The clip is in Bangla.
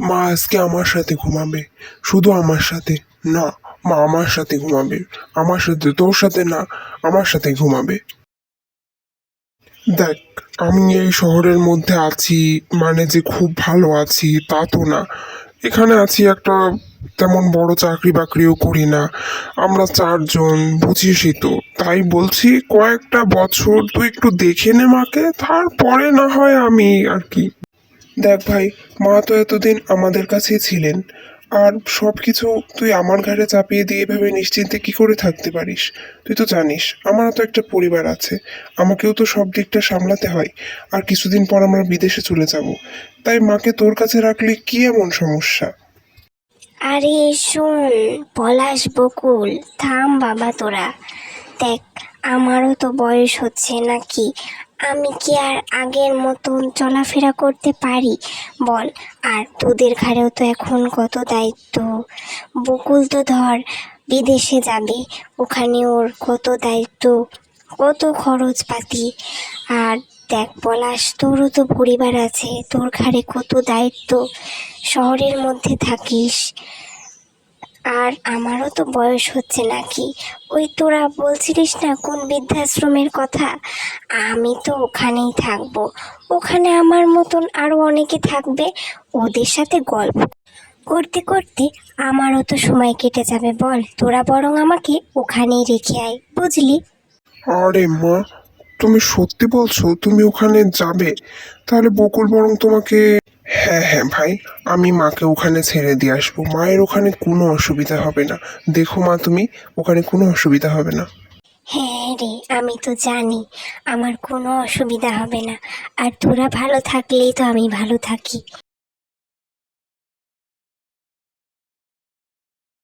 মা আজকে আমার সাথে ঘুমাবে। শুধু আমার সাথে না, মা আমার সাথে ঘুমাবে। আমার সাথে তোর সাথে না, আমার সাথে ঘুমাবে। দেখ, আমি এই শহরের মধ্যে আছি মানে যে খুব ভালো আছি, তা তো না। এখানে আছি একটা তেমন বড় চাকরি বাকরিও করি না। আমরা চারজন, বুঝিসই তো। তাই বলছি, কয়েকটা বছর তুই একটু দেখে নে মাকে, তারপরে না হয় আমি আর কি দেখ ভাই, মা তো এতদিন আমাদের কাছেই ছিলেন। আর সব কিছু তুই আমার ঘাড়ে চাপিয়ে দিয়ে এভাবে নিশ্চিন্তে কি করে থাকতে পারিস? তুই তো জানিস, আমারও তো একটা পরিবার আছে। আমাকেও তো সব দিকটা সামলাতে হয়। আর কিছুদিন পর আমরা বিদেশে চলে যাব। তাই মাকে তোর কাছে রাখলে কি এমন সমস্যা? আরে, শোন, পলাশ বকুল, থাম বাবা তোরা। দেখ, আমারও তো বয়স হচ্ছে নাকি। আমি কি আর আগের মতন চলাফেরা করতে পারি? বল। আর তোদের ঘাড়েও তো এখন কত দায়িত্ব। বকুল তো ধর, বিদেশে যাবে। ওখানে ওর কত দায়িত্ব, কত খরচপাতি। আর দেখ পলাশ, তোরও তো পরিবার আছে। তোর ঘাড়ে কত দায়িত্ব। শহরের মধ্যে থাকিস। আর আমারও তো বয়স হচ্ছে নাকি। ওই তোরা বলছিলিস না কোন বৃদ্ধাশ্রমের কথা? আমি তো ওখানেই থাকব। ওখানে আমার মতন আরও অনেকে থাকবে, ওদের সাথে গল্প করতে করতে আমারও তো সময় কেটে যাবে, বল। তোরা বরং আমাকে ওখানেই রেখে আয়, বুঝলি? আরে মা, তুমি সত্যি বলছো তুমি ওখানে যাবে? তাহলে বকুল বরং তোমাকে হ্যাঁ হ্যাঁ ভাই, আমি মাকে ওখানে ছেড়ে দিয়ে আসব। মায়ের ওখানে কোনো অসুবিধা হবে না। দেখো মা তুমি, ওখানে কোনো অসুবিধা হবে না। হ্যাঁ রে, আমি তো জানি, আমার কোনো অসুবিধা হবে না। আর তোরা ভালো থাকলেই তো আমি ভালো থাকি।